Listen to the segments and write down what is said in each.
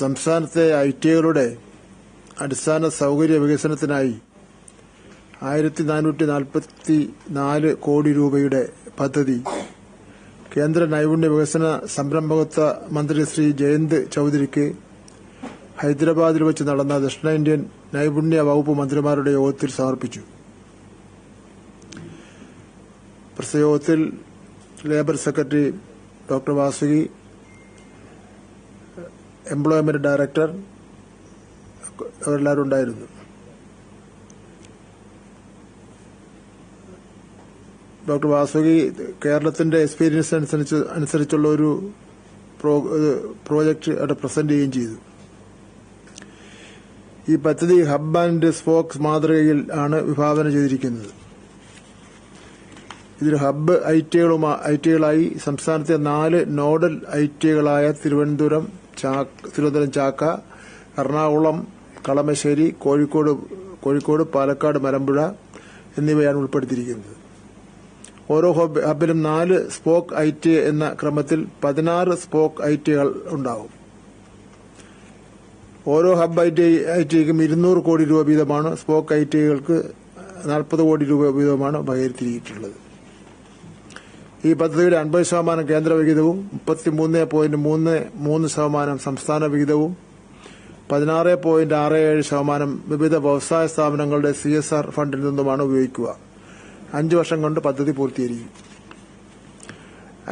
സംസ്ഥാനത്തെ ഐ ടികളുടെ അടിസ്ഥാന സൌകര്യ വികസനത്തിനായി ആയിരത്തി നാനൂറ്റി നാൽപ്പത്തി നാല് കോടി രൂപയുടെ പദ്ധതി. കേന്ദ്ര നൈപുണ്യ വികസന സംരംഭകത്വ മന്ത്രി ശ്രീ ജയന്ത് ചൌധരിക്ക് ഹൈദരാബാദിൽ വെച്ച് നടന്ന ദക്ഷിണേന്ത്യൻ നൈപുണ്യ വകുപ്പ് മന്ത്രിമാരുടെ യോഗത്തിൽ സമർപ്പിച്ചു. പ്രസ്തുത യോഗത്തിൽ labour secretary doctor Vasuki employment director അവരെല്ലാവരും ഉണ്ടായിരുന്നു. ഡോക്ടർ വാസുകി കേരളത്തിന്റെ എക്സ്പീരിയൻസ് അനുസരിച്ച് അനുസരിച്ചുള്ള ഒരു പ്രോ- പ്രോജക്റ്റ് അവിടെ പ്രസന്റ് ചെയ്യുകയും ചെയ്തു. ഈ പദ്ധതി ഹബ് ആൻഡ് സ്പോക്സ് മാതൃകയിൽ ആണ് വിഭാവന ചെയ്തിരിക്കുന്നത്. ഇതിൽ ഹബ്ബ് ഐ ടികളുമായി സംസ്ഥാനത്തെ നാല് നോഡൽ ഐ ടികളായ തിരുവനന്തപുരം തിരുവനന്തപുരം ചാക്ക എറണാകുളം കളമശ്ശേരി കോഴിക്കോട് കോഴിക്കോട് പാലക്കാട് മലമ്പുഴ എന്നിവയാണ് ഉൾപ്പെടുത്തിയിരിക്കുന്നത്. ഓരോ ഹബ് ഹബിലും നാല് സ്പോക്ക് ഐ ടി എന്ന ക്രമത്തിൽ പതിനാറ് സ്പോക്ക് ഐ ടികൾ ഉണ്ടാവും. ഓരോ ഹബ് ഐ ടി ഐ ടിക്കും ഇരുന്നൂറ് കോടി രൂപ വീതമാണ് സ്പോക്ക് ഐ ടികൾക്ക് നാൽപ്പത് കോടി രൂപ വീതമാണ് വകയിരുത്തിയിട്ടുള്ളത് ഈ പദ്ധതിയുടെ അൻപത് ശതമാനം കേന്ദ്ര വിഹിതവും മുപ്പത്തിമൂന്ന് പോയിന്റ് മൂന്ന് മൂന്ന് ശതമാനം സംസ്ഥാന വിഹിതവും പതിനാറ് പോയിന്റ് ആറ് ഏഴ് ശതമാനം വിവിധ വ്യവസായ സ്ഥാപനങ്ങളുടെ സി എസ് ആർ ഫണ്ടിൽ നിന്നുമാണ് ഉപയോഗിക്കുക. അഞ്ച് വർഷം കൊണ്ട് പദ്ധതി പൂർത്തീകരിക്കും.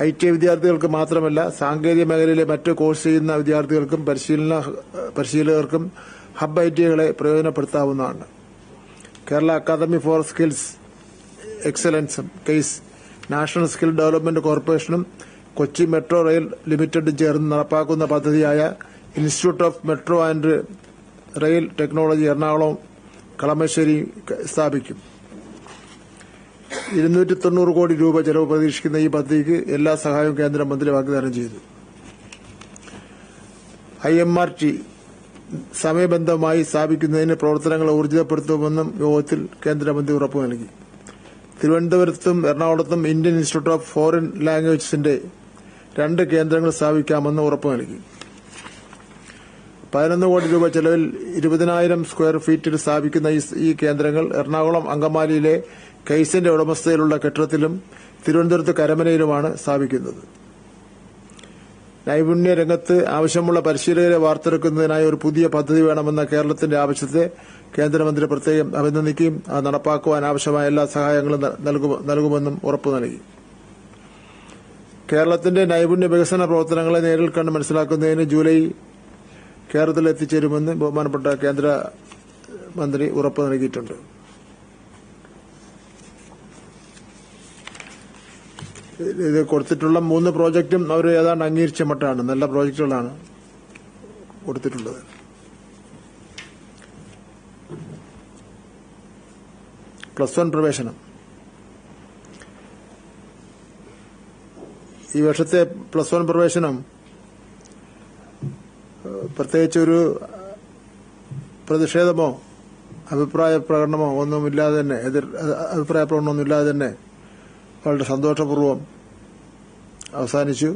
ഐ ടി വിദ്യാർത്ഥികൾക്ക് മാത്രമല്ല സാങ്കേതിക മേഖലയിലെ മറ്റ് കോഴ്സ് ചെയ്യുന്ന വിദ്യാർത്ഥികൾക്കും പരിശീലന പരിശീലകർക്കും ഹബ് ഐ ടികളെ പ്രയോജനപ്പെടുത്താവുന്നതാണ്. കേരള അക്കാദമി ഫോർ സ്കിൽസ് എക്സലൻസും കേസ് നാഷണൽ സ്കിൽ ഡെവലപ്മെന്റ് കോർപ്പറേഷനും കൊച്ചി മെട്രോ റെയിൽ ലിമിറ്റഡും ചേർന്ന് നടപ്പാക്കുന്ന പദ്ധതിയായ institute of metro and rail technology Ernakulam Kalamassery സ്ഥാപിക്കും. ഇരുന്നൂറ്റി തൊണ്ണൂറ് കോടി രൂപ ചെലവ് പ്രതീക്ഷിക്കുന്ന ഈ പദ്ധതിക്ക് എല്ലാ സഹായവും കേന്ദ്രമന്ത്രി വാഗ്ദാനം ചെയ്തു. ഐ എം ആർ ടി സമയബന്ധമായി സ്ഥാപിക്കുന്നതിന് പ്രവർത്തനങ്ങൾ ഊർജിതപ്പെടുത്തുമെന്നും യോഗത്തിൽ കേന്ദ്രമന്ത്രി ഉറപ്പു നൽകി. തിരുവനന്തപുരത്തും എറണാകുളത്തും ഇന്ത്യൻ ഇൻസ്റ്റിറ്റ്യൂട്ട് ഓഫ് ഫോറിൻ ലാംഗ്വേജസിന്റെ രണ്ട് കേന്ദ്രങ്ങൾ സ്ഥാപിക്കാമെന്ന് ഉറപ്പു നൽകി. പതിനൊന്ന് കോടി രൂപ ചെലവിൽ ഇരുപതിനായിരം സ്ക്വയർ ഫീറ്റിൽ സ്ഥാപിക്കുന്ന ഈ- കേന്ദ്രങ്ങൾ എറണാകുളം അങ്കമാലിയിലെ കൈസിന്റെ ഉടമസ്ഥയിലുള്ള കെട്ടിടത്തിലും തിരുവനന്തപുരത്ത് കരമനയിലുമാണ് സ്ഥാപിക്കുന്നത്. നൈപുണ്യ രംഗത്ത് ആവശ്യമുള്ള പരിശീലകരെ വാർത്തെടുക്കുന്നതിനായി ഒരു പുതിയ പദ്ധതി വേണമെന്ന കേരളത്തിന്റെ ആവശ്യത്തെ കേന്ദ്രമന്ത്രി പ്രത്യേകം അഭിനന്ദിക്കുകയും അത് നടപ്പാക്കുവാൻ ആവശ്യമായ എല്ലാ സഹായങ്ങളും നൽകുമെന്നും ഉറപ്പു നൽകി. കേരളത്തിന്റെ നൈപുണ്യ വികസന പ്രവർത്തനങ്ങളെ നേരിൽ കണ്ട് മനസ്സിലാക്കുന്നതിന് ജൂലൈ കേരളത്തിൽ എത്തിച്ചേരുമെന്ന് ബഹുമാനപ്പെട്ട കേന്ദ്ര മന്ത്രി ഉറപ്പു നൽകിയിട്ടുണ്ട്. ഇത് കൊടുത്തിട്ടുള്ള മൂന്ന് പ്രോജക്റ്റും അവർ ഏതാണ്ട് അംഗീകരിച്ച മട്ടാണ് നല്ല പ്രോജക്റ്റുകളാണ് കൊടുത്തിട്ടുള്ളത്. പ്ലസ് വൺ പ്രവേശനം. ഈ വർഷത്തെ പ്ലസ് വൺ പ്രവേശനം പ്രത്യേകിച്ച് ഒരു പ്രതിഷേധമോ അഭിപ്രായ പ്രകടനമോ ഒന്നുമില്ലാതെ തന്നെ അഭിപ്രായ പ്രകടനമൊന്നുമില്ലാതെ തന്നെ വളരെ സന്തോഷപൂർവം അവസാനിച്ചു.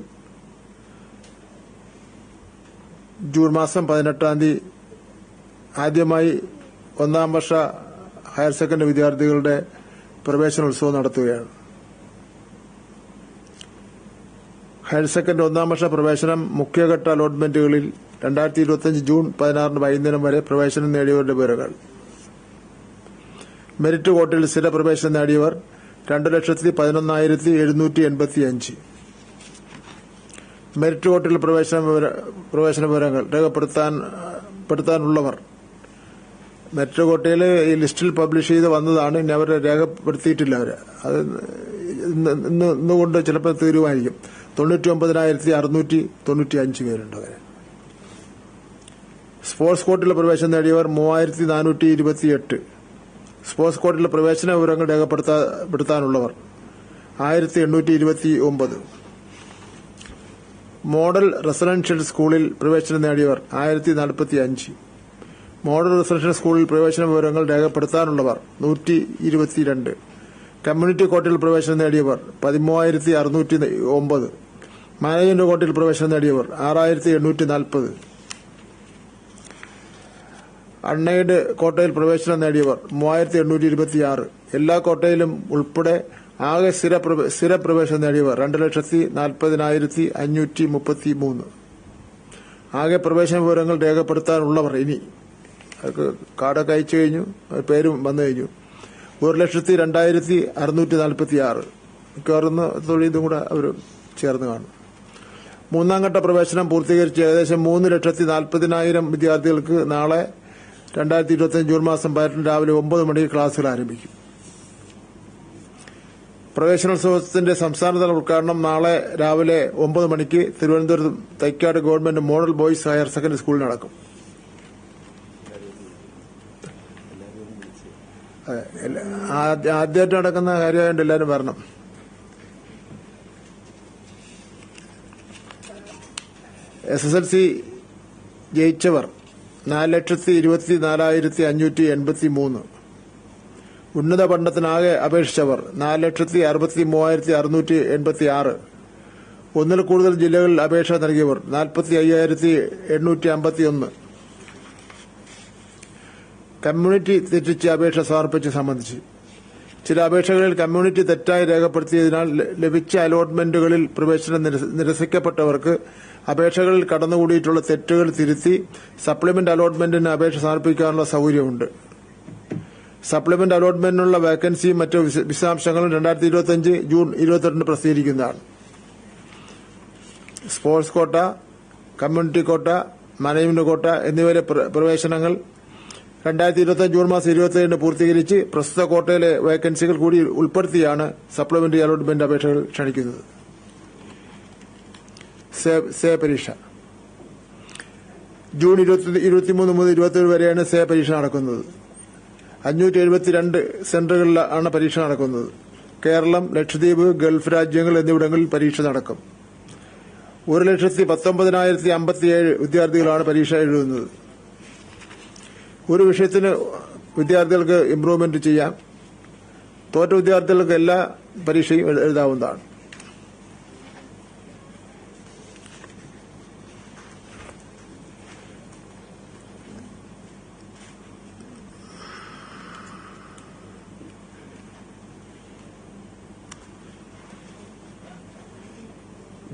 ജൂൺ മാസം പതിനെട്ടാം തീയതി ആദ്യമായി ഒന്നാം വർഷ ഹയർ സെക്കൻഡറി വിദ്യാർത്ഥികളുടെ പ്രവേശനോത്സവം നടത്തുകയാണ്. ഹയർ സെക്കൻഡറി ഒന്നാം വർഷ പ്രവേശനം മുഖ്യഘട്ട അലോട്ട്മെന്റുകളിൽ രണ്ടായിരത്തി ഇരുപത്തിയഞ്ച് ജൂൺ പതിനാറിന് വൈകുന്നേരം വരെ പ്രവേശനം നേടിയവരുടെ പേരുകൾ മെറിറ്റ് കോട്ടിൽ സ്ഥിര പ്രവേശനം നേടിയവർ രണ്ട് ലക്ഷത്തി പതിനൊന്നായിരത്തി എഴുന്നൂറ്റി എൺപത്തി അഞ്ച് മെറിറ്റ് വോട്ടിൽ പ്രവേശന പ്രവേശന വിവരങ്ങൾ രേഖപ്പെടുത്താൻ പെടുത്താനുള്ളവർ. മെറിറ്റ് കോട്ടയിൽ ഈ ലിസ്റ്റിൽ പബ്ലിഷ് ചെയ്ത് വന്നതാണ് ഇനി അവരെ രേഖപ്പെടുത്തിയിട്ടില്ല അവർ അത് ഇന്ന് ഇന്ന് ഇന്നുകൊണ്ട് ചിലപ്പോൾ തീരുമാനിക്കും. തൊണ്ണൂറ്റി ഒമ്പതിനായിരത്തി അറുന്നൂറ്റി തൊണ്ണൂറ്റി അഞ്ച് പേരുണ്ട് അവരെ. സ്പോർട്സ് കോട്ടിൽ പ്രവേശനം നേടിയവർ മൂവായിരത്തി നാനൂറ്റി ഇരുപത്തിയെട്ട് സ്പോർട്സ് കോട്ടിൽ പ്രവേശന വിവരങ്ങൾ രേഖപ്പെടുത്താനുള്ളവർ ആയിരത്തി എണ്ണൂറ്റി ഇരുപത്തി ഒമ്പത് മോഡൽ റെസിഡൻഷ്യൽ സ്കൂളിൽ പ്രവേശനം നേടിയവർ ആയിരത്തി നാൽപ്പത്തി അഞ്ച് മോഡൽ റെസിഡൻഷ്യൽ സ്കൂളിൽ പ്രവേശന വിവരങ്ങൾ രേഖപ്പെടുത്താനുള്ളവർ നൂറ്റി ഇരുപത്തിരണ്ട് കമ്മ്യൂണിറ്റി കോർട്ടിൽ പ്രവേശനം നേടിയവർ പതിമൂവായിരത്തി അറുന്നൂറ്റി ഒമ്പത് മാനേജ്മെന്റ് കോട്ടിൽ പ്രവേശനം നേടിയവർ ആറായിരത്തി എണ്ണൂറ്റി നാൽപ്പത് അൺഎയ്ഡ് കോട്ടയിൽ പ്രവേശനം നേടിയവർ മൂവായിരത്തി എണ്ണൂറ്റി ഇരുപത്തിയാറ് എല്ലാ കോട്ടയിലും ഉൾപ്പെടെ ആകെ സ്ഥിര പ്രവേശനം നേടിയവർ രണ്ട് ലക്ഷത്തി നാൽപ്പതിനായിരത്തി അഞ്ഞൂറ്റി മുപ്പത്തി മൂന്ന് ആകെ പ്രവേശന വിവരങ്ങൾ രേഖപ്പെടുത്താനുള്ളവർ ഇനി. കാർഡൊക്കെ അയച്ചു കഴിഞ്ഞു പേരും വന്നു കഴിഞ്ഞു. ഒരു ലക്ഷത്തി രണ്ടായിരത്തി അറുന്നൂറ്റി നാൽപ്പത്തി ആറ് മിക്കവാറും തൊഴിലും കൂടെ അവർ ചേർന്ന് കാണും. മൂന്നാം ഘട്ട പ്രവേശനം പൂർത്തീകരിച്ച് ഏകദേശം മൂന്ന് ലക്ഷത്തി നാൽപ്പതിനായിരം വിദ്യാർത്ഥികൾക്ക് നാളെ രണ്ടായിരത്തി ഇരുപത്തിയഞ്ച് ജൂൺ മാസം പതിനെട്ടിന് രാവിലെ ഒമ്പത് മണിക്ക് ക്ലാസുകൾ ആരംഭിക്കും. പ്രവേശനോത്സവത്തിന്റെ സംസ്ഥാനതല ഉദ്ഘാടനം നാളെ രാവിലെ ഒമ്പത് മണിക്ക് Thiruvananthapuram Thycaud government model boys higher secondary സ്കൂളിൽ നടക്കും. ആദ്യമായിട്ട് നടക്കുന്ന കാര്യമായതുകൊണ്ട് എല്ലാവരും വരണം. എസ് എസ് എൽ സി ജയിച്ചവർ നാല് ലക്ഷത്തി ഇരുപത്തി നാലായിരത്തി അഞ്ഞൂറ്റി എൺപത്തി മൂന്ന് ഉന്നത പഠനത്തിനാകെ അപേക്ഷിച്ചവർ നാല് ലക്ഷത്തി അറുപത്തി മൂവായിരത്തി അറുന്നൂറ്റി എൺപത്തി ആറ് ഒന്നിൽ കൂടുതൽ ജില്ലകളിൽ അപേക്ഷ നൽകിയവർ നാൽപ്പത്തി അയ്യായിരത്തി എണ്ണൂറ്റി അമ്പത്തി ഒന്ന് കമ്മ്യൂണിറ്റി തെറ്റിച്ച് അപേക്ഷ സമർപ്പിച്ച് സംബന്ധിച്ച്. ചില അപേക്ഷകളിൽ കമ്മ്യൂണിറ്റി തെറ്റായി രേഖപ്പെടുത്തിയതിനാൽ ലഭിച്ച അലോട്ട്മെന്റുകളിൽ പ്രവേശനം നിരസിക്കപ്പെട്ടവർക്ക് അപേക്ഷകളിൽ കടന്നുകൂടിയിട്ടുള്ള തെറ്റുകൾ തിരുത്തി സപ്ലിമെന്റ് അലോട്ട്മെന്റിന് അപേക്ഷ സമർപ്പിക്കാനുള്ള സൌകര്യമുണ്ട്. സപ്ലിമെന്റ് അലോട്ട്മെന്റിനുള്ള വേക്കൻസിയും മറ്റു വിശ- വിശദാംശങ്ങളും രണ്ടായിരത്തി ഇരുപത്തിയഞ്ച് ജൂൺ ഇരുപത്തിരണ്ടിന് പ്രസിദ്ധീകരിക്കുന്നതാണ്. Sports quota community quota management quota എന്നിവയിലെ പ്രവേശനങ്ങൾ രണ്ടായിരത്തി ഇരുപത്തി ജൂൺ മാസം ഇരുപത്തിയേഴിന് പൂർത്തീകരിച്ച് പ്രസ്തുത കോട്ടയിലെ വേക്കൻസികൾ കൂടി ഉൾപ്പെടുത്തിയാണ് സപ്ലിമെന്ററി അലോട്ട്മെന്റ് അപേക്ഷകൾ ക്ഷണിക്കുന്നത്. സേ- പരീക്ഷ. ജൂൺ ഇരുപത്തി ഇരുപത്തിമൂന്ന് മുതൽ ഇരുപത്തിയേഴ് വരെയാണ് സേ പരീക്ഷ നടക്കുന്നത്. അഞ്ഞൂറ്റി എഴുപത്തിരണ്ട് സെന്ററുകളിലാണ് പരീക്ഷ നടക്കുന്നത്. കേരളം ലക്ഷദ്വീപ് ഗൾഫ് രാജ്യങ്ങൾ എന്നിവിടങ്ങളിൽ പരീക്ഷ നടക്കും. ഒരു ലക്ഷത്തി പത്തൊമ്പതിനായിരത്തി അമ്പത്തിയേഴ് വിദ്യാർത്ഥികളാണ് പരീക്ഷ എഴുതുന്നത്. ഒരു വിഷയത്തിന് വിദ്യാർത്ഥികൾക്ക് ഇംപ്രൂവ്മെന്റ് ചെയ്യാം. തോറ്റ വിദ്യാർത്ഥികൾക്ക് എല്ലാ പരീക്ഷയും എഴു- എഴുതാവുന്നതാണ്.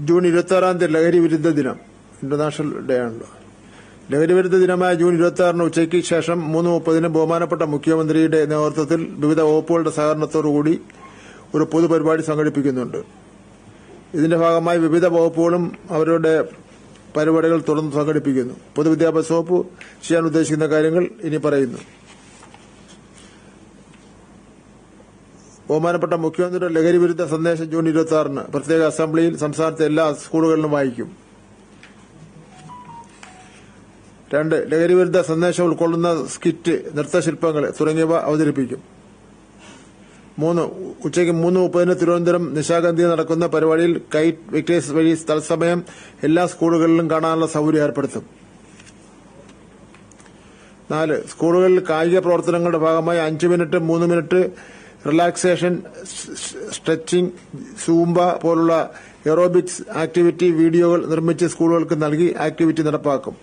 ജൂൺ ഇരുപത്തി ആറാം തീയതി ലഹരി വിരുദ്ധ ദിനം. ഇന്റർനാഷണൽ ഡേ ആണല്ലോ. ലഹരി വിരുദ്ധ ദിനമായ ജൂൺ ഇരുപത്തി ആറിന് ഉച്ചയ്ക്ക് ശേഷം മൂന്ന് മുപ്പതിന് ബഹുമാനപ്പെട്ട മുഖ്യമന്ത്രിയുടെ നേതൃത്വത്തിൽ വിവിധ വകുപ്പുകളുടെ സഹകരണത്തോടുകൂടി ഒരു പൊതുപരിപാടി സംഘടിപ്പിക്കുന്നുണ്ട്. ഇതിന്റെ ഭാഗമായി വിവിധ വകുപ്പുകളും അവരുടെ പരിപാടികൾ തുടർന്ന് സംഘടിപ്പിക്കുന്നു. പൊതുവിദ്യാഭ്യാസ വകുപ്പ് ചെയ്യാൻ ഉദ്ദേശിക്കുന്ന കാര്യങ്ങൾ ഇനി പറയുന്നു. ബഹുമാനപ്പെട്ട മുഖ്യമന്ത്രിയുടെ ലഹരി വിരുദ്ധ സന്ദേശം ജൂൺ ഇരുപത്തി ആറിന് പ്രത്യേക അസംബ്ലിയിൽ സംസ്ഥാനത്തെ എല്ലാ സ്കൂളുകളിലും വായിക്കും. രണ്ട് ലഹരി വിരുദ്ധ സന്ദേശം ഉൾക്കൊള്ളുന്ന സ്കിറ്റ് നൃത്തശില്പങ്ങൾ തുടങ്ങിയവ അവതരിപ്പിക്കും. മൂന്ന് ഉച്ചയ്ക്ക് മൂന്ന് മുപ്പതിന് തിരുവനന്തപുരം നിശാഗന്ധി നടക്കുന്ന പരിപാടിയിൽ കൈറ്റ് വിക്ടേഴ്സ് വഴി തത്സമയം എല്ലാ സ്കൂളുകളിലും കാണാനുള്ള സൌകര്യം ഏർപ്പെടുത്തും. നാല് സ്കൂളുകളിൽ കായിക പ്രവർത്തനങ്ങളുടെ ഭാഗമായി അഞ്ച് മിനിറ്റ് മൂന്ന് മിനിറ്റ് റിലാക്സേഷൻ സ്ട്രെച്ചിങ് സൂംബ പോലുള്ള എറോബിക്സ് ആക്ടിവിറ്റി വീഡിയോകൾ നിർമ്മിച്ച് സ്കൂളുകൾക്ക് നൽകി ആക്ടിവിറ്റി നടപ്പാക്കും.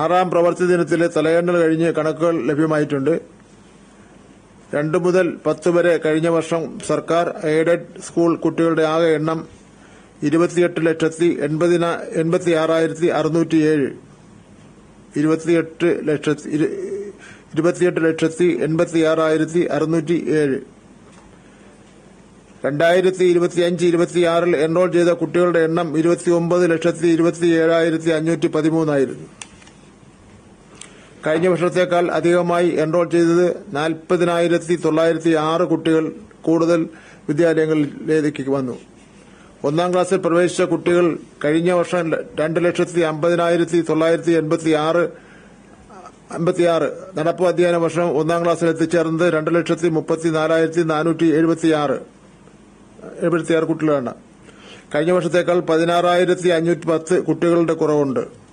ആറാം പ്രവർത്തി ദിനത്തിലെ തലയെണ്ണൽ കഴിഞ്ഞ് കണക്കുകൾ ലഭ്യമായിട്ടുണ്ട്. രണ്ട് മുതൽ പത്ത് വരെ കഴിഞ്ഞ വർഷം സർക്കാർ എയ്ഡഡ് സ്കൂൾ കുട്ടികളുടെ ആകെ എണ്ണം ഇരുപത്തിയെട്ട് ലക്ഷത്തി എൺപത്തിയാറായിരത്തി എൺപത്തി ആറായിരത്തി അറുന്നൂറ്റിയേഴ് ഇരുപത്തിയെട്ട് ലക്ഷത്തി ഇരു- ഇരുപത്തിയെട്ട് എൺപത്തി ആറായിരത്തി അറുന്നൂറ്റി ഏഴ് രണ്ടായിരത്തി ഇരുപത്തിയഞ്ച് ഇരുപത്തിയാറിൽ എൻറോൾ ചെയ്ത കുട്ടികളുടെ എണ്ണം ഇരുപത്തിയൊമ്പത് ലക്ഷത്തി ഇരുപത്തി ഏഴായിരത്തി അഞ്ഞൂറ്റി പതിമൂന്നായിരുന്നു. കഴിഞ്ഞ വർഷത്തേക്കാൾ അധികമായി എൻറോൾ ചെയ്തത് നാൽപ്പതിനായിരത്തി തൊള്ളായിരത്തി ആറ് കുട്ടികൾ കൂടുതൽ വിദ്യാലയങ്ങളിലേക്ക് വന്നു. ഒന്നാം ക്ലാസ്സിൽ പ്രവേശിച്ച കുട്ടികൾ കഴിഞ്ഞ വർഷം രണ്ട് ലക്ഷത്തി അമ്പതിനായിരത്തി തൊള്ളായിരത്തി എൺപത്തി ആറ് അമ്പത്തിയാറ്. നടപ്പ് അധ്യയന വർഷം ഒന്നാം ക്ലാസ്സിൽ എത്തിച്ചേർന്നത് രണ്ട് ലക്ഷത്തി മുപ്പത്തി നാലായിരത്തി നാനൂറ്റി എഴുപത്തിയാറ് എഴുപത്തിയാറ് കുട്ടികളാണ്. കഴിഞ്ഞ വർഷത്തേക്കാൾ പതിനാറായിരത്തി അഞ്ഞൂറ്റി പത്ത് കുട്ടികളുടെ കുറവുണ്ട്.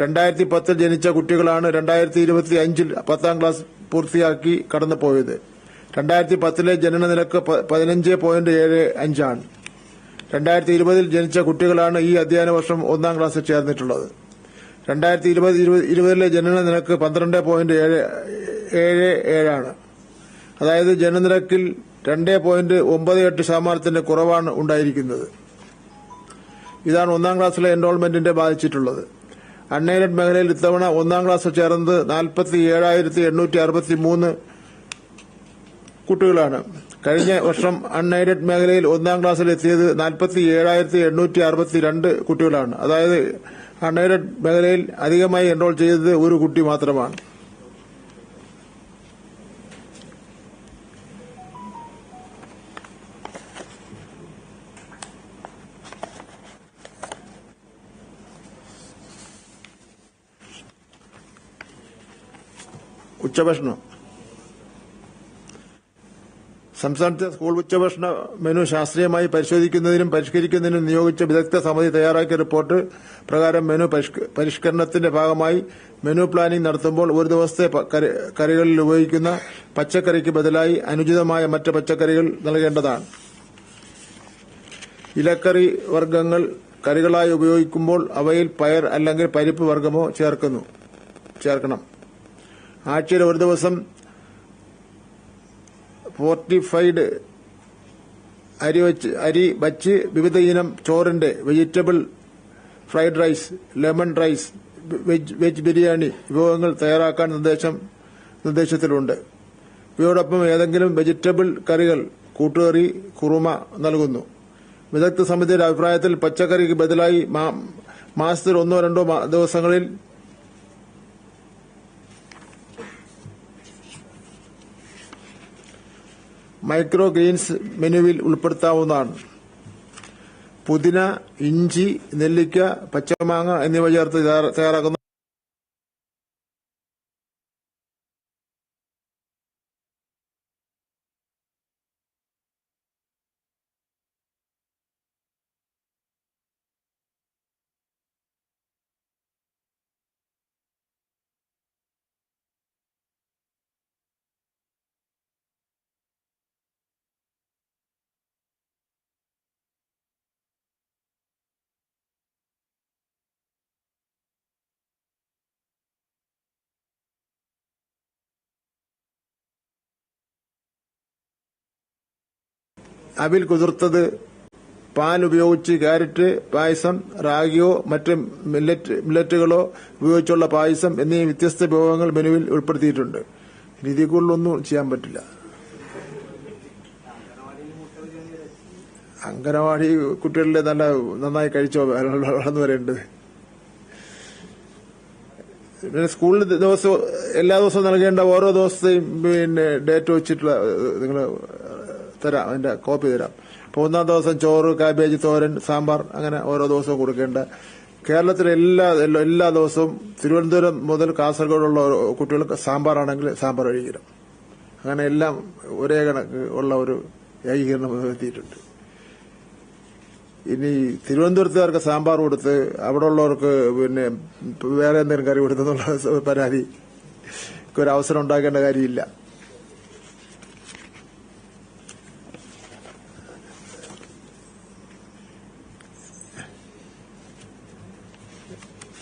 രണ്ടായിരത്തി പത്തിൽ ജനിച്ച കുട്ടികളാണ് രണ്ടായിരത്തി ഇരുപത്തി അഞ്ചിൽ പത്താം ക്ലാസ് പൂർത്തിയാക്കി കടന്നുപോയത്. രണ്ടായിരത്തി പത്തിലെ ജനന നിരക്ക് പതിനഞ്ച് പോയിന്റ് ഏഴ് അഞ്ചാണ്. രണ്ടായിരത്തി ഇരുപതിൽ ജനിച്ച കുട്ടികളാണ് ഈ അധ്യയന വർഷം ഒന്നാം ക്ലാസ്സിൽ ചേർന്നിട്ടുള്ളത്. രണ്ടായിരത്തി ഇരുപത് ഇരുപതിലെ ജനന നിരക്ക് പന്ത്രണ്ട് പോയിന്റ് ഏഴ് ഏഴ് ഏഴാണ്. അതായത് ജനനിരക്കിൽ രണ്ട് പോയിന്റ് ഒമ്പത് എട്ട് ശതമാനത്തിന്റെ കുറവാണ് ഉണ്ടായിരിക്കുന്നത്. ഇതാണ് ഒന്നാം ക്ലാസ്സിലെ എൻറോൾമെന്റിന്റെ ബാധിച്ചിട്ടുള്ളത്. അൺഎയ്ഡഡ് മേഖലയിൽ ഇത്തവണ ഒന്നാം ക്ലാസ് ചേർന്നത് നാൽപ്പത്തി ഏഴായിരത്തി എണ്ണൂറ്റി അറുപത്തി മൂന്ന് കുട്ടികളാണ്. കഴിഞ്ഞ വർഷം അൺഎയ്ഡഡ് മേഖലയിൽ ഒന്നാം ക്ലാസ്സിൽ എത്തിയത് നാൽപ്പത്തി ഏഴായിരത്തി എണ്ണൂറ്റി അറുപത്തി രണ്ട് കുട്ടികളാണ്. അതായത് അൺഎയ്ഡഡ് മേഖലയിൽ അധികമായി എൻറോൾ ചെയ്തത് ഒരു കുട്ടി മാത്രമാണ്. ഉച്ചഭക്ഷണം. സംസ്ഥാനത്തെ സ്കൂൾ ഉച്ചഭക്ഷണ മെനു ശാസ്ത്രീയമായി പരിശോധിക്കുന്നതിനും പരിഷ്കരിക്കുന്നതിനും നിയോഗിച്ച വിദഗ്ധ സമിതി തയ്യാറാക്കിയ റിപ്പോർട്ട് പ്രകാരം മെനു പരിഷ്കരണത്തിന്റെ ഭാഗമായി മെനു പ്ലാനിംഗ് നടത്തുമ്പോൾ ഒരു ദിവസത്തെ കറികളിൽ ഉപയോഗിക്കുന്ന പച്ചക്കറിക്ക് ബദലായി അനുചിതമായ മറ്റ് പച്ചക്കറികൾ നൽകേണ്ടതാണ്. ഇലക്കറി വർഗങ്ങൾ കറികളായി ഉപയോഗിക്കുമ്പോൾ അവയിൽ പയർ അല്ലെങ്കിൽ പരിപ്പ് വർഗമോ ചേർക്കുന്നു ചേർക്കണം. ആഴ്ചയിൽ ഒരു ദിവസം ഫോർട്ടിഫൈഡ് അരി വച്ച് അരി വച്ച് വിവിധ ഇനം ചോറിന്റെ vegetable fried rice lemon rice veg veg biryani വിഭവങ്ങൾ തയ്യാറാക്കാൻ നിർദ്ദേശം നിർദ്ദേശത്തിലുണ്ട്. ഇവയോടൊപ്പം ഏതെങ്കിലും വെജിറ്റബിൾ കറികൾ കൂട്ടുകറി കുറുമ നൽകുന്നു. വിദഗ്ധ സമിതിയുടെ അഭിപ്രായത്തിൽ പച്ചക്കറിക്ക് ബദലായി മാസത്തിൽ ഒന്നോ രണ്ടോ ദിവസങ്ങളിൽ മൈക്രോ ഗ്രീൻസ് മെനുവിൽ ഉൾപ്പെടുത്താവുന്നതാണ്. പുതിന ഇഞ്ചി നെല്ലിക്ക പച്ചമാങ്ങ എന്നിവ ചേർത്ത് തയ്യാറ- തയ്യാറാക്കുന്ന. അവിൽ കുതിർത്തത്. പാൽ ഉപയോഗിച്ച് ക്യാരറ്റ് പായസം റാഗിയോ മറ്റ് മില്ലറ്റ് മില്ലറ്റുകളോ ഉപയോഗിച്ചുള്ള പായസം എന്നീ വ്യത്യസ്ത വിഭവങ്ങൾ മെനുവിൽ ഉൾപ്പെടുത്തിയിട്ടുണ്ട്. രീതികളിലൊന്നും ചെയ്യാൻ പറ്റില്ല. അംഗനവാടി കുട്ടികളിലെ നല്ല നന്നായി കഴിച്ചോ? വളർന്നു വരേണ്ടത്. പിന്നെ സ്കൂളിൽ ദിവസവും എല്ലാ ദിവസവും നൽകേണ്ട ഓരോ ദിവസത്തെയും പിന്നെ ഡേറ്റ് വെച്ചിട്ടുള്ള നിങ്ങൾ തരാം അതിന്റെ കോപ്പി തരാം. അപ്പൊ ഒന്നാം ദിവസം ചോറ് കാബേജ് തോരൻ സാമ്പാർ അങ്ങനെ ഓരോ ദിവസവും കൊടുക്കേണ്ട. കേരളത്തിലെ എല്ലാ എല്ലാ- ദിവസവും തിരുവനന്തപുരം മുതൽ കാസർഗോഡുള്ള കുട്ടികൾക്ക് സാമ്പാറാണെങ്കിൽ സാമ്പാർ കഴിക്കണം അങ്ങനെ എല്ലാം ഒരേ കണക്ക് ഉള്ള ഒരു ഏകീകരണം എത്തിയിട്ടുണ്ട് ഇനി തിരുവനന്തപുരത്തുകാർക്ക് സാമ്പാർ കൊടുത്ത് അവിടെ ഉള്ളവർക്ക് പിന്നെ വേറെ എന്തെങ്കിലും കറി കൊടുത്തെന്നുള്ള പരാതി ഒരു അവസരം ഉണ്ടാക്കേണ്ട കാര്യമില്ല.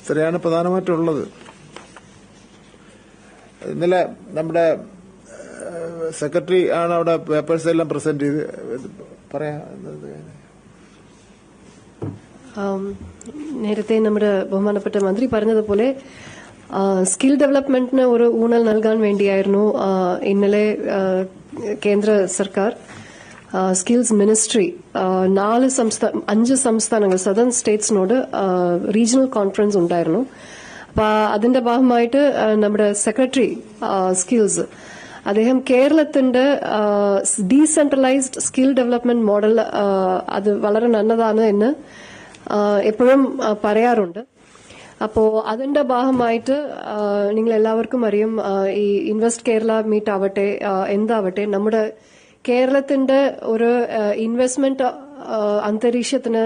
ഇത്രയാണ് പ്രധാനമായിട്ടുള്ളത്. ഇന്നലെ നമ്മുടെ സെക്രട്ടറി ആണ് അവിടെ പേപ്പേഴ്സ് എല്ലാം പ്രസന്റ് ചെയ്ത് പറയാ നേരത്തെ നമ്മുടെ ബഹുമാനപ്പെട്ട മന്ത്രി പറഞ്ഞതുപോലെ സ്കിൽ ഡെവലപ്മെന്റിന് ഒരു ഊന്നൽ നൽകാൻ വേണ്ടിയായിരുന്നു ഇന്നലെ കേന്ദ്ര സർക്കാർ. സ്കിൽസ് മിനിസ്ട്രി നാല് സംസ്ഥാന അഞ്ച് സംസ്ഥാനങ്ങൾ സദൺ സ്റ്റേറ്റ്സിനോട് റീജിയണൽ കോൺഫറൻസ് ഉണ്ടായിരുന്നു. അപ്പൊ അതിന്റെ ഭാഗമായിട്ട് നമ്മുടെ സെക്രട്ടറി സ്കിൽസ് അദ്ദേഹം കേരളത്തിന്റെ ഡീസെൻട്രലൈസ്ഡ് സ്കിൽ ഡെവലപ്മെന്റ് മോഡൽ അത് വളരെ നല്ലതാണ് എന്ന് എപ്പോഴും പറയാറുണ്ട്. അപ്പോ അതിന്റെ ഭാഗമായിട്ട് നിങ്ങൾ എല്ലാവർക്കും അറിയും ഈ ഇൻവെസ്റ്റ് കേരള മീറ്റ് ആവട്ടെ എന്താവട്ടെ നമ്മുടെ കേരളത്തിന്റെ ഒരു ഇൻവെസ്റ്റ്മെന്റ് അന്തരീക്ഷത്തിന്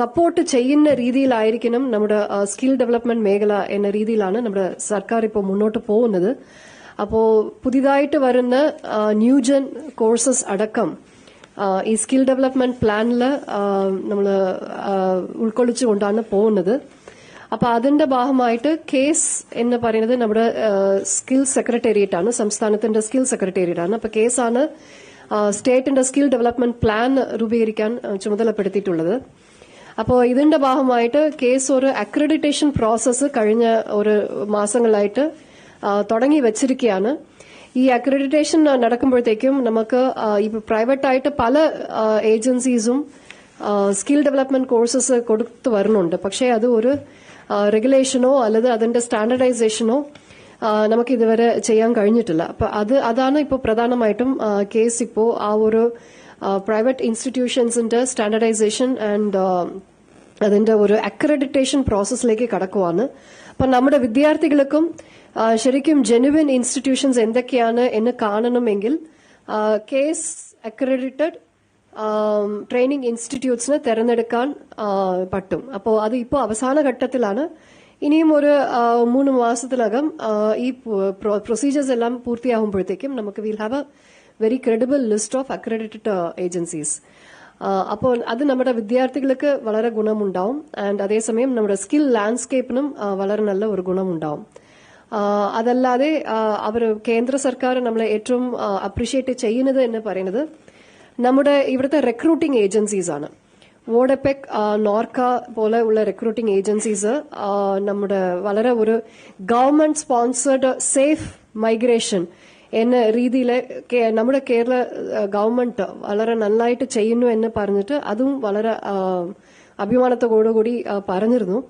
സപ്പോർട്ട് ചെയ്യുന്ന രീതിയിലായിരിക്കണം നമ്മുടെ സ്കിൽ ഡെവലപ്മെന്റ് മേഖല എന്ന രീതിയിലാണ് നമ്മുടെ സർക്കാർ ഇപ്പോൾ മുന്നോട്ട് പോകുന്നത്. അപ്പോൾ പുതിയതായിട്ട് വരുന്ന ന്യൂജൻ കോഴ്സസ് അടക്കം ഈ സ്കിൽ ഡെവലപ്മെന്റ് പ്ലാനിൽ നമ്മൾ ഉൾക്കൊള്ളിച്ചുകൊണ്ടാണ് പോകുന്നത്. അപ്പൊ അതിന്റെ ഭാഗമായിട്ട് കേസ് എന്ന് പറയുന്നത് നമ്മുടെ സ്കിൽ സെക്രട്ടേറിയറ്റ് ആണ് സംസ്ഥാനത്തിന്റെ സ്കിൽ സെക്രട്ടേറിയറ്റ് ആണ് അപ്പൊ കേസാണ് സ്റ്റേറ്റിന്റെ സ്കിൽ ഡെവലപ്മെന്റ് പ്ലാൻ രൂപീകരിക്കാൻ ചുമതലപ്പെടുത്തിയിട്ടുള്ളത്. അപ്പോൾ ഇതിന്റെ ഭാഗമായിട്ട് കേസ് ഒരു അക്രഡിറ്റേഷൻ പ്രോസസ്സ് കഴിഞ്ഞ ഒരു മാസങ്ങളായിട്ട് തുടങ്ങി വെച്ചിരിക്കുകയാണ്. ഈ അക്രഡിറ്റേഷൻ നടക്കുമ്പോഴത്തേക്കും നമുക്ക് ഇപ്പോൾ പ്രൈവറ്റായിട്ട് പല ഏജൻസീസും സ്കിൽ ഡെവലപ്മെന്റ് കോഴ്സസ് കൊടുത്തു വരുന്നുണ്ട്. പക്ഷേ അത് ഒരു റെഗുലേഷനോ അല്ലെങ്കിൽ അതിന്റെ സ്റ്റാൻഡർഡൈസേഷനോ നമുക്ക് ഇതുവരെ ചെയ്യാൻ കഴിഞ്ഞിട്ടില്ല. അപ്പൊ അത് അതാണ് ഇപ്പോൾ പ്രധാനമായിട്ടും കേസ് ഇപ്പോൾ ആ ഒരു പ്രൈവറ്റ് ഇൻസ്റ്റിറ്റ്യൂഷൻസിന്റെ സ്റ്റാൻഡർഡൈസേഷൻ ആൻഡ് അതിന്റെ ഒരു അക്രഡിറ്റേഷൻ പ്രോസസ്സിലേക്ക് കടക്കുവാണ്. അപ്പൊ നമ്മുടെ വിദ്യാർത്ഥികൾക്കും ശരിക്കും ജെനുവിൻ ഇൻസ്റ്റിറ്റ്യൂഷൻസ് എന്തൊക്കെയാണ് എന്ന് കാണണമെങ്കിൽ കേസ് അക്രഡിറ്റഡ് ട്രെയിനിങ് ഇൻസ്റ്റിറ്റ്യൂട്ട്സിന് തെരഞ്ഞെടുക്കാൻ പറ്റും. അപ്പോൾ അത് ഇപ്പോൾ അവസാന ഘട്ടത്തിലാണ്. ഇനിയും ഒരു മൂന്ന് മാസത്തിനകം ഈ പ്രൊസീജിയേഴ്സ് എല്ലാം പൂർത്തിയാകുമ്പോഴത്തേക്കും നമുക്ക് will have a very credible list of accredited agencies അപ്പോൾ അത് നമ്മുടെ വിദ്യാർത്ഥികൾക്ക് വളരെ ഗുണമുണ്ടാവും. ആൻഡ് അതേസമയം നമ്മുടെ സ്കിൽ ലാൻഡ്സ്കേപ്പിനും വളരെ നല്ല ഒരു ഗുണമുണ്ടാവും. അതല്ലാതെ അവർ കേന്ദ്ര സർക്കാർ നമ്മളെ ഏറ്റവും അപ്രീഷിയേറ്റ് ചെയ്യുന്നത് എന്ന് പറയുന്നത് നമ്മുടെ ഇവിടുത്തെ റിക്രൂട്ടിംഗ് ഏജൻസീസ് ആണ്. വോഡപെക് നോർക്ക പോലെ ഉള്ള റിക്രൂട്ടിംഗ് ഏജൻസീസ് നമ്മുടെ വളരെ ഒരു ഗവൺമെന്റ് സ്പോൺസേർഡ് സേഫ് മൈഗ്രേഷൻ എന്ന രീതിയിൽ നമ്മുടെ കേരള ഗവൺമെന്റ് വളരെ നന്നായിട്ട് ചെയ്യുന്നു എന്ന് പറഞ്ഞിട്ട് അതും വളരെ അഭിമാനത്തോടുകൂടി പറഞ്ഞിരുന്നു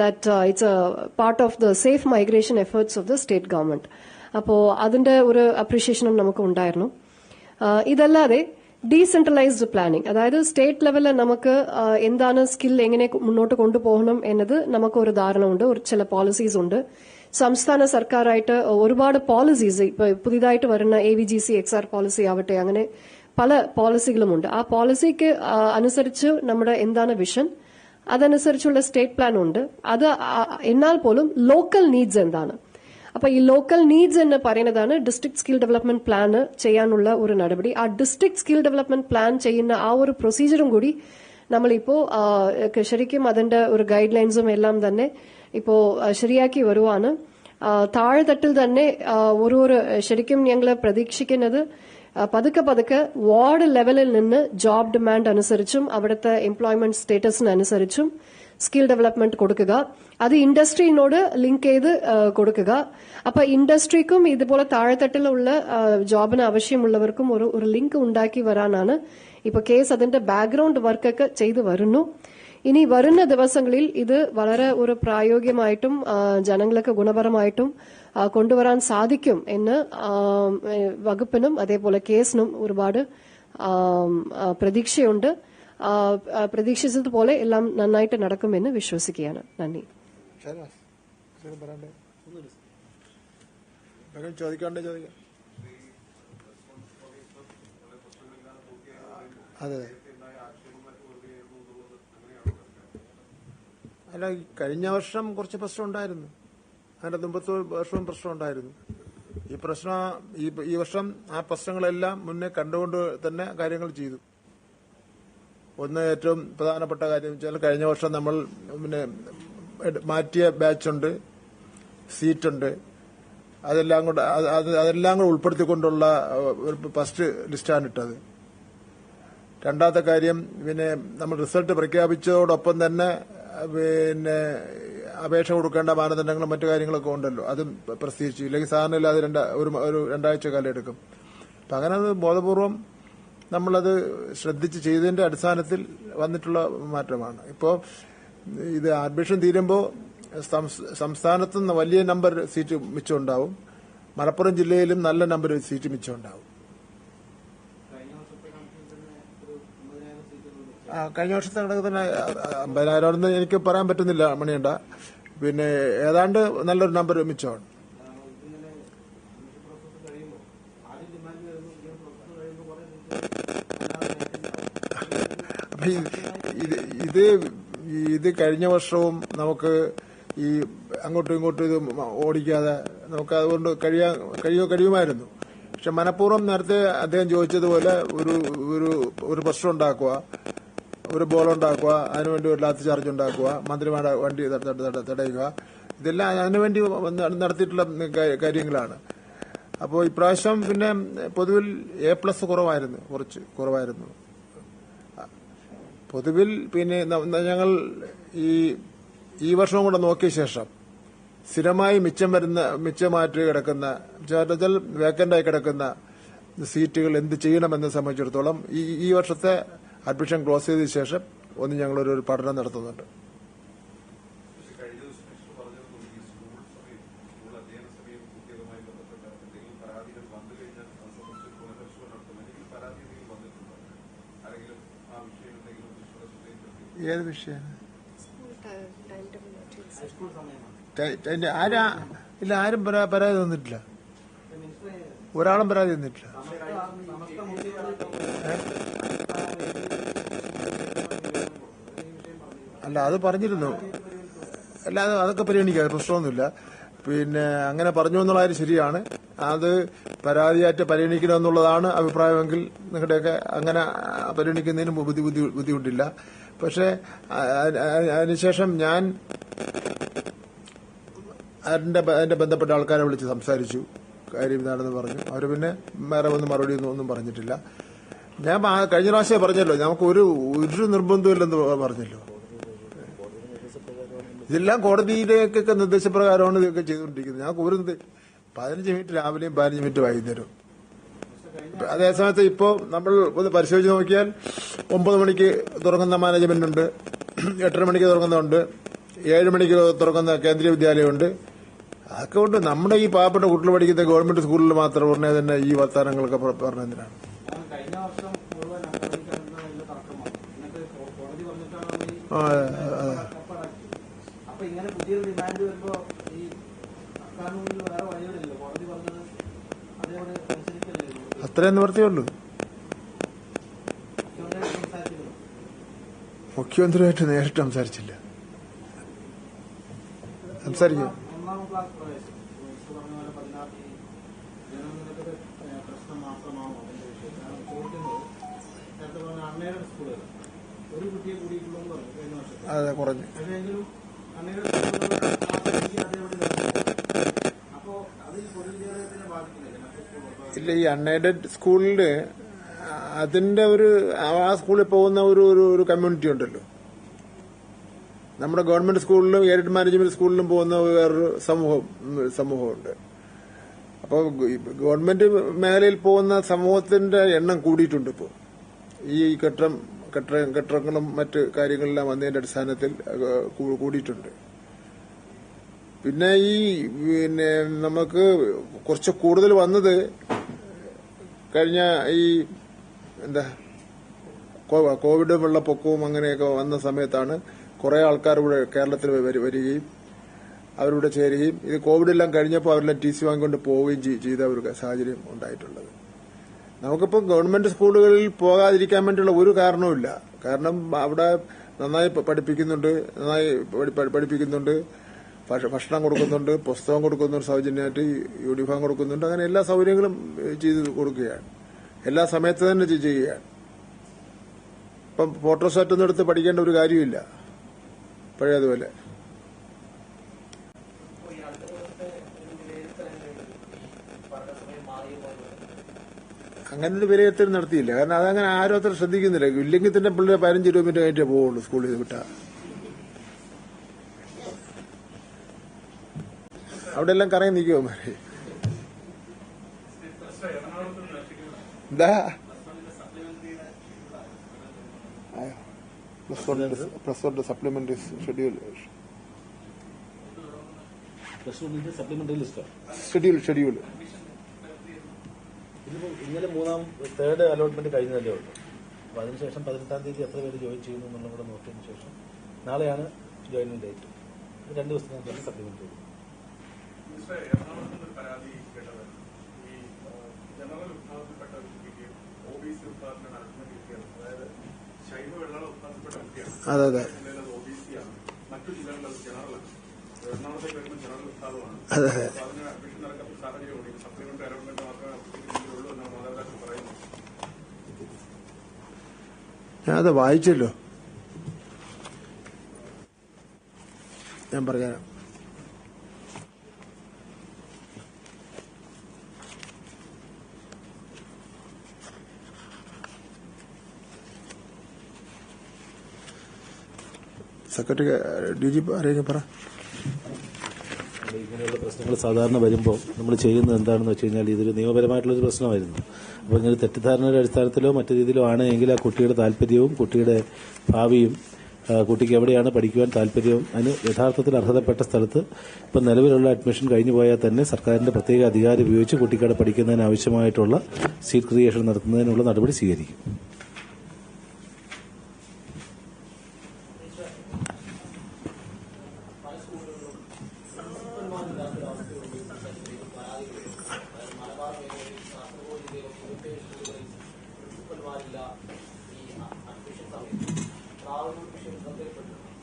that it's part of the safe migration efforts of the state government അപ്പോൾ അതിന്റെ ഒരു അപ്രീഷിയേഷനും നമുക്ക് ഉണ്ടായിരുന്നു. ഇതല്ലാതെ ഡീസെൻട്രലൈസ്ഡ് പ്ലാനിംഗ് അതായത് സ്റ്റേറ്റ് ലെവലിൽ നമുക്ക് എന്താണ് സ്കിൽ എങ്ങനെ മുന്നോട്ട് കൊണ്ടുപോകണം എന്നത് നമുക്ക് ഒരു ധാരണ ഉണ്ട് ഒരു ചില പോളിസീസ് ഉണ്ട്. സംസ്ഥാന സർക്കാരായിട്ട് ഒരുപാട് പോളിസീസ് ഇപ്പൊ പുതിയതായിട്ട് വരുന്ന A V G C X policy ആവട്ടെ അങ്ങനെ പല പോളിസികളുമുണ്ട് ആ പോളിസിക്ക് അനുസരിച്ച് നമ്മുടെ എന്താണ് വിഷൻ അതനുസരിച്ചുള്ള സ്റ്റേറ്റ് പ്ലാൻ ഉണ്ട്. അത് എന്നാൽ പോലും ലോക്കൽ നീഡ്സ് എന്താണ്? അപ്പൊ ഈ ലോക്കൽ നീഡ്സ് എന്ന് പറയുന്നതാണ് ഡിസ്ട്രിക്ട് സ്കിൽ ഡെവലപ്മെന്റ് പ്ലാൻ ചെയ്യാനുള്ള ഒരു നടപടി. ആ ഡിസ്ട്രിക്ട് സ്കിൽ ഡെവലപ്മെന്റ് പ്ലാൻ ചെയ്യുന്ന ആ ഒരു പ്രൊസീജിയറും കൂടി നമ്മളിപ്പോ ആ, ക- ശരിക്കും അതിന്റെ ഒരു ഗൈഡ് ലൈൻസും എല്ലാം തന്നെ ഇപ്പോ ശരിയാക്കി വരുവാണ്. താഴെത്തട്ടിൽ തന്നെ ഒരു ഒരു ശരിക്കും ഞങ്ങൾ പ്രതീക്ഷിക്കുന്നത് പതുക്കെ പതുക്കെ വാർഡ് ലെവലിൽ നിന്ന് ജോബ് ഡിമാൻഡ് അനുസരിച്ചും അവിടുത്തെ എംപ്ലോയ്മെന്റ് സ്റ്റേറ്റസിന് അനുസരിച്ചും സ്കിൽ ഡെവലപ്മെന്റ് കൊടുക്കുക. അത് ഇൻഡസ്ട്രിയോട് ലിങ്ക് ചെയ്ത് കൊടുക്കുക. അപ്പൊ ഇൻഡസ്ട്രിക്കും ഇതുപോലെ താഴെത്തട്ടിലുള്ള ജോബിന് ആവശ്യമുള്ളവർക്കും ഒരു ഒരു ലിങ്ക് ഉണ്ടാക്കി വരാനാണ് ഇപ്പൊ കേസ് അതിന്റെ ബാക്ക്ഗ്രൗണ്ട് വർക്കൊക്കെ ചെയ്തു വരുന്നു. ഇനി വരുന്ന ദിവസങ്ങളിൽ ഇത് വളരെ ഒരു പ്രായോഗികമായിട്ടും ജനങ്ങൾക്ക് ഗുണപരമായിട്ടും കൊണ്ടുവരാൻ സാധിക്കും എന്ന് വകുപ്പിനും അതേപോലെ കേസിനും ഒരുപാട് പ്രതീക്ഷയുണ്ട്. പ്രതീക്ഷിച്ചതുപോലെ എല്ലാം നന്നായിട്ട് നടക്കുമെന്ന് വിശ്വസിക്കുകയാണ്. നന്ദി. ചോദിക്കാണ്ടേ ചോദിക്കാം അതെ. അല്ല കഴിഞ്ഞ വർഷം കുറച്ച് പ്രശ്നം ഉണ്ടായിരുന്നു. അതിന്റെ മുമ്പത്തെ വർഷവും പ്രശ്നം ഉണ്ടായിരുന്നു. ഈ പ്രശ്നം ഈ വർഷം ആ പ്രശ്നങ്ങളെല്ലാം മുന്നേ കണ്ടുകൊണ്ട് തന്നെ കാര്യങ്ങൾ ചെയ്തു. ഒന്ന് ഏറ്റവും പ്രധാനപ്പെട്ട കാര്യം വെച്ചാൽ കഴിഞ്ഞ വർഷം നമ്മൾ പിന്നെ മാറ്റിയ ബാച്ചുണ്ട് സീറ്റുണ്ട് അതെല്ലാം കൂടെ അത് അത് അതെല്ലാം കൂടെ ഉൾപ്പെടുത്തിക്കൊണ്ടുള്ള ഫസ്റ്റ് ലിസ്റ്റാണ് ഇട്ടത്. രണ്ടാമത്തെ കാര്യം പിന്നെ നമ്മൾ റിസൾട്ട് പ്രഖ്യാപിച്ചതോടൊപ്പം തന്നെ പിന്നെ അപേക്ഷ കൊടുക്കേണ്ട മാനദണ്ഡങ്ങളും മറ്റു കാര്യങ്ങളൊക്കെ ഉണ്ടല്ലോ. അതും പ്രസിദ്ധീകരിച്ചു. ഇല്ലെങ്കിൽ സാധാരണ രണ്ട ഒരു രണ്ടാഴ്ച കാലം എടുക്കും. അപ്പം അങ്ങനെ അത് ബോധപൂർവം നമ്മളത് ശ്രദ്ധിച്ച് ചെയ്തതിന്റെ അടിസ്ഥാനത്തിൽ വന്നിട്ടുള്ള മാറ്റമാണ്. ഇപ്പോൾ ഇത് അഡ്മിഷൻ തീരുമ്പോൾ സംസ്ഥാനത്ത് നിന്ന് വലിയ നമ്പർ സീറ്റ് മിച്ചമുണ്ടാവും. മലപ്പുറം ജില്ലയിലും നല്ല നമ്പർ സീറ്റ് മിച്ചമുണ്ടാവും. ആ കഴിഞ്ഞ വർഷത്തെ കണക്ക് തന്നെ അമ്പതിനായിരം എനിക്ക് പറയാൻ പറ്റുന്നില്ല മണിയണ്ട പിന്നെ ഏതാണ്ട് നല്ലൊരു നമ്പർ മിച്ചമാണ്. ഇത് ഇത് കഴിഞ്ഞ വർഷവും നമുക്ക് ഈ അങ്ങോട്ടും ഇങ്ങോട്ടും ഇത് ഓടിക്കാതെ നമുക്ക് അതുകൊണ്ട് കഴിയാൻ കഴിയോ കഴിയുമായിരുന്നു. പക്ഷെ മനഃപൂർവം നേരത്തെ അദ്ദേഹം ചോദിച്ചതുപോലെ ഒരു ഒരു ഒരു പ്രശ്നം ഉണ്ടാക്കുക ഒരു ബോൾ ഉണ്ടാക്കുക അതിനുവേണ്ടി ഒരു ലാത്തി ചാർജ് ഉണ്ടാക്കുക മന്ത്രിമാരുടെ വണ്ടി തട- തട- തട- തടയുക ഇതെല്ലാം അതിനുവേണ്ടി നടത്തിയിട്ടുള്ള കാര്യങ്ങളാണ്. അപ്പോൾ ഇപ്രാവശ്യം പിന്നെ പൊതുവിൽ എ പ്ലസ് കുറവായിരുന്നു കുറച്ച് കുറവായിരുന്നു. പൊതുവിൽ പിന്നെ ഞങ്ങൾ ഈ ഈ വർഷവും കൂടെ നോക്കിയ ശേഷം സ്ഥിരമായി മിച്ചം വരുന്ന മിച്ചമായിട്ട് കിടക്കുന്ന വെച്ചാൽ വേക്കന്റായി കിടക്കുന്ന സീറ്റുകൾ എന്ത് ചെയ്യണമെന്ന് സംബന്ധിച്ചിടത്തോളം ഈ ഈ വർഷത്തെ അഡ്മിഷൻ ക്ലോസ് ചെയ്ത ശേഷം ഒന്ന് ഞങ്ങളൊരു പഠനം നടത്തുന്നുണ്ട് പക്ഷേ കഴിഞ്ഞ ദിവസം മിനിസ്റ്റർ പറഞ്ഞതുപോലെ ഈ സ്കൂൾ സമയം സ്കൂൾ അധ്യയന സമയം കുട്ടികളുമായി ബന്ധപ്പെട്ട എന്തെങ്കിലും പരാതികൾ വന്നു കഴിഞ്ഞാൽ അത് സംബന്ധിച്ച് പുനഃപരിശോധന നടത്തും എന്തെങ്കിലും പരാതി എന്തെങ്കിലും വന്നിട്ടുണ്ടോ ആരെങ്കിലും ആ വിഷയം എന്തെങ്കിലും മിനിസ്റ്ററുടെ ശ്രദ്ധയിൽപ്പെടുത്തി ഏത് വിഷയം? ഹൈസ്കൂൾ സമയമാണ് ടൈ- ടൈ- ആരാ? ഇല്ല ആരും പരാ- പരാതി തന്നിട്ടില്ല. ഒരാളും പരാതി തന്നിട്ടില്ല. അല്ല അത് പറഞ്ഞിരുന്നു. അല്ല അത് അതൊക്കെ പരിഗണിക്കാം പ്രശ്നമൊന്നുമില്ല. പിന്നെ അങ്ങനെ പറഞ്ഞു എന്നുള്ള കാര്യം ശരിയാണ്. അത് പരാതിയായിട്ട് പരിഗണിക്കണമെന്നുള്ളതാണ് അഭിപ്രായമെങ്കിൽ നിങ്ങളുടെയൊക്കെ അങ്ങനെ പരിഗണിക്കുന്നതിന് ബുദ്ധി ബുദ്ധി ബുദ്ധിമുട്ടില്ല. പക്ഷേ അതിനുശേഷം ഞാൻ അതിന്റെ അതിന്റെ ബന്ധപ്പെട്ട ആൾക്കാരെ വിളിച്ച് സംസാരിച്ചു. കാര്യം ഇതാണെന്ന് പറഞ്ഞു. അവർ പിന്നെ വേറെ ഒന്നും മറുപടി ഒന്നും ഒന്നും പറഞ്ഞിട്ടില്ല. ഞാൻ കഴിഞ്ഞ പ്രാവശ്യം പറഞ്ഞല്ലോ നമുക്ക് ഒരു ഒരു നിർബന്ധമില്ലെന്ന് പറഞ്ഞല്ലോ. ഇതെല്ലാം കോടതിയിലേക്കൊക്കെ നിർദ്ദേശപ്രകാരമാണ് ഇതൊക്കെ ചെയ്തുകൊണ്ടിരിക്കുന്നത്. ഞങ്ങൾക്ക് ഒരു പതിനഞ്ച് മിനിറ്റ് രാവിലെയും പതിനഞ്ച് മിനിറ്റ് വൈകുന്നേരവും. അതേസമയത്ത് ഇപ്പോൾ നമ്മൾ ഒന്ന് പരിശോധിച്ച് നോക്കിയാൽ ഒമ്പത് മണിക്ക് തുറങ്ങുന്ന മാനേജ്മെന്റ് ഉണ്ട്. എട്ടര മണിക്ക് തുറങ്ങുന്നുണ്ട് ഏഴ് മണിക്ക് തുറക്കുന്ന കേന്ദ്രീയ വിദ്യാലയമുണ്ട്. അതൊക്കെ കൊണ്ട് നമ്മുടെ ഈ പാവപ്പെട്ട കുട്ടികൾ പഠിക്കുന്ന ഗവൺമെന്റ് സ്കൂളിൽ മാത്രം ഉടനെ തന്നെ ഈ വർത്തമാനങ്ങളൊക്കെ പറഞ്ഞതിനാണ് ആ, ഇങ്ങനെ പുതിയൊരു ഡിമാൻഡ് ഈ അത്രേ നിവർത്തിയുള്ളൂ മുഖ്യമന്ത്രിയായിട്ട് നേരിട്ട് സംസാരിച്ചില്ല. സംസാരിക്കും. അതെ ക്ലാസ് ഇല്ല ഈ അൺഎയ്ഡഡ് സ്കൂളിൽ അതിന്റെ ഒരു ആ സ്കൂളിൽ പോകുന്ന ഒരു ഒരു കമ്മ്യൂണിറ്റി ഉണ്ടല്ലോ. നമ്മുടെ ഗവൺമെന്റ് സ്കൂളിലും എയ്ഡഡ് മാനേജ്മെന്റ് സ്കൂളിലും പോകുന്ന വേറൊരു സമൂഹം സമൂഹമുണ്ട്. അപ്പോൾ ഗവൺമെന്റ് മേഖലയിൽ പോകുന്ന സമൂഹത്തിന്റെ എണ്ണം കൂടിയിട്ടുണ്ട് ഇപ്പോൾ ഈ കെട്ടിടം കെട്ട കെട്ടിടങ്ങളും മറ്റ് കാര്യങ്ങളെല്ലാം വന്നതിന്റെ അടിസ്ഥാനത്തിൽ കൂടിയിട്ടുണ്ട്. പിന്നെ ഈ പിന്നെ നമുക്ക് കുറച്ച് കൂടുതൽ വന്നത് കഴിഞ്ഞ ഈ എന്താ കോവിഡ് വെള്ളപ്പൊക്കവും അങ്ങനെയൊക്കെ വന്ന സമയത്താണ് കുറെ ആൾക്കാർ ഇവിടെ കേരളത്തിൽ വരി- വരികയും അവരിവിടെ ചേരുകയും. ഇത് കോവിഡ് എല്ലാം കഴിഞ്ഞപ്പോൾ അവരെല്ലാം ടി സി വാങ്ങിക്കൊണ്ട് പോവുകയും ചെയ്ത ഒരു സാഹചര്യം ഉണ്ടായിട്ടുള്ളത്. നമുക്കിപ്പോൾ ഗവൺമെന്റ് സ്കൂളുകളിൽ പോകാതിരിക്കാൻ വേണ്ടിയുള്ള ഒരു കാരണവുമില്ല. കാരണം അവിടെ നന്നായി പഠിപ്പിക്കുന്നുണ്ട് നന്നായി പഠി- പഠി- പഠിപ്പിക്കുന്നുണ്ട്. ഭക്ഷണം കൊടുക്കുന്നുണ്ട് പുസ്തകം കൊടുക്കുന്നുണ്ട് സൗജന്യമായിട്ട് യൂണിഫോം കൊടുക്കുന്നുണ്ട് അങ്ങനെ എല്ലാ സൗകര്യങ്ങളും ചെയ്ത് കൊടുക്കുകയാണ്. എല്ലാ സമയത്ത് തന്നെ ചെയ്- ചെയ്യുകയാണ്. ഇപ്പം ഫോട്ടോസ്റ്റാറ്റ് ഒന്നും എടുത്ത് പഠിക്കേണ്ട ഒരു കാര്യമില്ല. പഴയതുപോലെ അങ്ങനെ ഒരു വിലയിരുത്തൽ നടത്തിയില്ല. കാരണം അതങ്ങനെ ആരും അത്ര ശ്രദ്ധിക്കുന്നില്ല. ഇല്ലെങ്കിൽ തന്നെ പിള്ളേർ പതിനഞ്ച് മിനിറ്റ് കഴിഞ്ഞിട്ടേ പോവുള്ളൂ സ്കൂളിൽ വിട്ടാ. അവിടെ എല്ലാം കറങ്ങി നിൽക്കുമോ മാറി? എന്താ? Plus one supplementary schedule supplementary list schedule schedule ഇന്നലെ മൂന്നാം തേർഡ് അലോട്ട്മെന്റ് കഴിഞ്ഞതല്ലേ ഉള്ളൂ. അപ്പൊ അതിനുശേഷം പതിനെട്ടാം തീയതി എത്ര പേര് ജോയിൻ ചെയ്യുന്നു എന്നുള്ളത് കൂടെ നോക്കിയതിനു ശേഷം നാളെയാണ് ജോയിനിങ് ഡേറ്റ് രണ്ടു രണ്ട് ദിവസത്തിനകത്ത് സപ്ലിമെന്റ് ചെയ്യും മിസ്റ്റർ എറണാകുളത്ത് നിന്ന് ഒരു പരാതി കേട്ടത്. ഈ ജനറൽ വിഭാഗത്തിൽപ്പെട്ട ഒരു കുട്ടിക്ക് ഒ ബി സി വിഭാഗത്തിന് അഡ്മിറ്റ് കിട്ടിയത്. അതായത് ശൈവ വ്യക്തിയാണ്. അതെ അതെ. ജില്ലയിൽ അത് ഒബിസിയാണ് മറ്റു ജില്ലകളിൽ അത് ജനറലാണ് എറണാകുളത്തേക്ക് വരുമ്പോൾ ജനറൽ വിഭാഗമാണ് അതെ അതെ. അപ്പൊ അതിന് അഡ്മിഷൻ നടക്കുന്ന സാഹചര്യമുണ്ട്. സപ്ലിമെന്റ് അലോട്ട്മെന്റ് മാത്രമേ അപ്ലിക്കേഷൻ ഉള്ളൂ എന്നാണ് മാതാപിതാക്കൾ പറയുന്നത്. ഞാനത് വായിച്ചല്ലോ. ഞാൻ പറഞ്ഞുതരാം സെക്രട്ടറി ഡി ജി ആരെങ്കിലും പറ. ഇങ്ങനെയുള്ള പ്രശ്നങ്ങൾ സാധാരണ വരുമ്പോൾ നമ്മൾ ചെയ്യുന്നത് എന്താണെന്ന് വെച്ച് കഴിഞ്ഞാൽ ഇതൊരു നിയമപരമായിട്ടുള്ള ഒരു പ്രശ്നമായിരുന്നു. അപ്പോൾ ഇങ്ങനെ തെറ്റിദ്ധാരണയുടെ അടിസ്ഥാനത്തിലോ മറ്റു രീതിയിലോ ആണ് എങ്കിൽ ആ കുട്ടിയുടെ താല്പര്യവും കുട്ടിയുടെ ഭാവിയും കുട്ടിക്ക് എവിടെയാണ് പഠിക്കുവാൻ താല്പര്യവും അതിന് യഥാർത്ഥത്തിൽ അർഹതപ്പെട്ട സ്ഥലത്ത് ഇപ്പം നിലവിലുള്ള അഡ്മിഷൻ കഴിഞ്ഞു പോയാൽ തന്നെ സർക്കാരിന്റെ പ്രത്യേക അധികാരം ഉപയോഗിച്ച് കുട്ടിക്കടെ പഠിക്കുന്നതിന് ആവശ്യമായിട്ടുള്ള സീറ്റ് ക്രിയേഷൻ നടത്തുന്നതിനുള്ള നടപടി സ്വീകരിക്കും.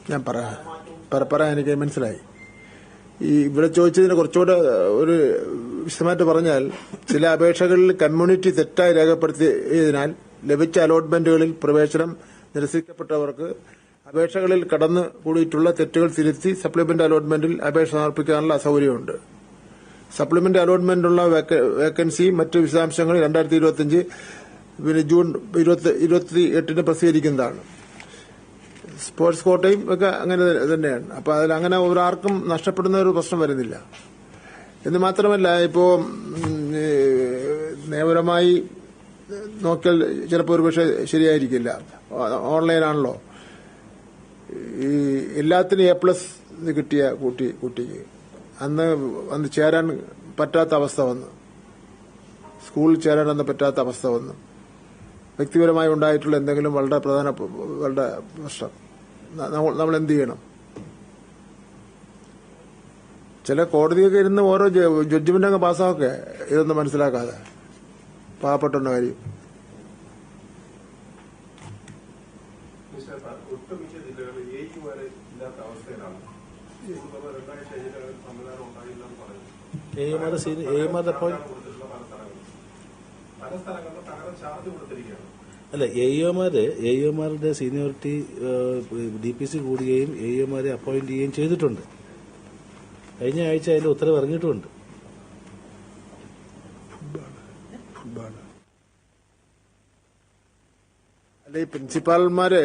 ഞാൻ പറ- പറയാൻ എനിക്ക് മനസ്സിലായി. ഈ ഇവിടെ ചോദിച്ചതിന് കുറച്ചുകൂടെ ഒരു വിശദമായിട്ട് പറഞ്ഞാൽ ചില അപേക്ഷകളിൽ കമ്മ്യൂണിറ്റി തെറ്റായി രേഖപ്പെടുത്തിയതിനാൽ ലഭിച്ച അലോട്ട്മെന്റുകളിൽ പ്രവേശനം നിരസിക്കപ്പെട്ടവർക്ക് അപേക്ഷകളിൽ കടന്നു കൂടിയിട്ടുള്ള തെറ്റുകൾ തിരുത്തി സപ്ലിമെന്റ് അലോട്ട്മെന്റിൽ അപേക്ഷ സമർപ്പിക്കാനുള്ള അസൗകര്യമുണ്ട്. സപ്ലിമെന്റ് അലോട്ട്മെന്റുള്ള വേക്കൻസി മറ്റ് വിശദാംശങ്ങൾ രണ്ടായിരത്തി ഇരുപത്തിയഞ്ച് പിന്നെ ജൂൺ ഇരുപത്തി എട്ടിന് പ്രസിദ്ധീകരിക്കുന്നതാണ്. സ്പോർട്സ് കോട്ടയും ഒക്കെ അങ്ങനെ തന്നെയാണ്. അപ്പൊ അതിൽ അങ്ങനെ ഒരാർക്കും നഷ്ടപ്പെടുന്ന ഒരു പ്രശ്നം വരുന്നില്ല. എന്ന് മാത്രമല്ല ഇപ്പോ നിയമപരമായി നോക്കിയാൽ ചിലപ്പോൾ ഒരു പക്ഷേ ശരിയായിരിക്കില്ല ഓൺലൈനാണല്ലോ ഈ എല്ലാത്തിനും എ പ്ലസ് കിട്ടിയ കുട്ടി കുട്ടിക്ക്. അന്ന് അന്ന് ചേരാൻ പറ്റാത്ത അവസ്ഥ വന്നു. സ്കൂളിൽ ചേരാൻ അന്ന് പറ്റാത്ത അവസ്ഥ വന്നു. വ്യക്തിപരമായി ഉണ്ടായിട്ടുള്ള എന്തെങ്കിലും വളരെ പ്രധാന വളരെ പ്രശ്നം. നമ്മൾ എന്ത് ചെയ്യണം? ചില കോടതിയൊക്കെ ഇരുന്ന് ഓരോ ജഡ്ജ്മെന്റ് അങ്ങ് പാസ്സാക്കെ ഇതൊന്നും മനസ്സിലാക്കാതെ. പാവപ്പെട്ടവന്റെ കാര്യം. പല സ്ഥലങ്ങളിലും തകരം ചാർജ് കൊടുത്തിരിക്കുകയാണ്. അല്ല എ ഇഒമാര് എ ഇഒമാരുടെ സീനിയോറിറ്റി ഡി പി സി കൂടുകയും എ ഇഒമാരെ അപ്പോയിന്റ് ചെയ്യുകയും ചെയ്തിട്ടുണ്ട്. കഴിഞ്ഞ ആഴ്ച അതിന്റെ ഉത്തരവ് ഇറങ്ങിയിട്ടുമുണ്ട്. അല്ല ഈ പ്രിൻസിപ്പാൾമാര്